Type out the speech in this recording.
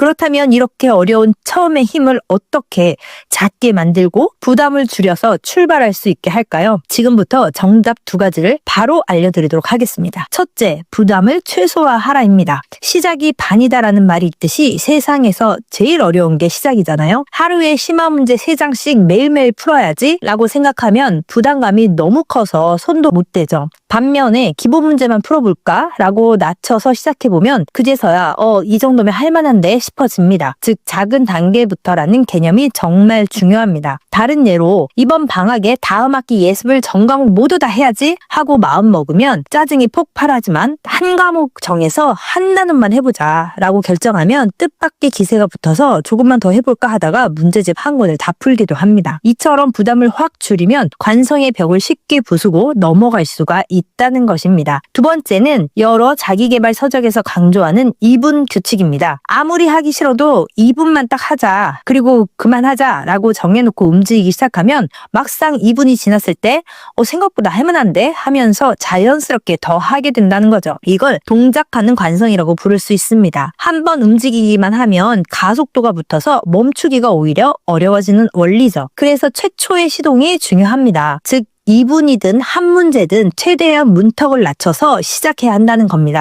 그렇다면 이렇게 어려운 처음의 힘을 어떻게 작게 만들고 부담을 줄여서 출발할 수 있게 할까요? 지금부터 정답 두 가지를 바로 알려드리도록 하겠습니다. 첫째, 부담을 최소화하라입니다. 시작이 반이다라는 말이 있듯이 세상에서 제일 어려운 게 시작이잖아요. 하루에 심화 문제 3장씩 매일매일 풀어야지 라고 생각하면 부담감이 너무 커서 손도 못 대죠. 반면에 기본 문제만 풀어볼까? 라고 낮춰서 시작해보면 그제서야 어, 이 정도면 할만한데 싶어집니다. 즉, 작은 단계부터라는 개념이 정말 중요합니다. 다른 예로 이번 방학에 다음 학기 예습을 전 과목 모두 다 해야지 하고 마음 먹으면 짜증이 폭발하지만 한 과목 정해서 한 단원만 해보자 라고 결정하면 뜻밖의 기세가 붙어서 조금만 더 해볼까 하다가 문제집 한 권을 다 풀기도 합니다. 이처럼 부담을 확 줄이면 관성의 벽을 쉽게 부수고 넘어갈 수가 있다 는 것입니다. 두 번째는 여러 자기개발 서적에서 강조하는 2분 규칙입니다. 아무리 하기 싫어도 2분만 딱 하자. 그리고 그만하자. 라고 정해놓고 움직이기 시작하면 막상 2분이 지났을 때 어, 생각보다 할만한데 하면서 자연스럽게 더 하게 된다는 거죠. 이걸 동작하는 관성이라고 부를 수 있습니다. 한 번 움직이기만 하면 가속도가 붙어서 멈추기가 오히려 어려워지는 원리죠. 그래서 최초의 시동이 중요합니다. 즉 2분이든 한 문제든 최대한 문턱을 낮춰서 시작해야 한다는 겁니다.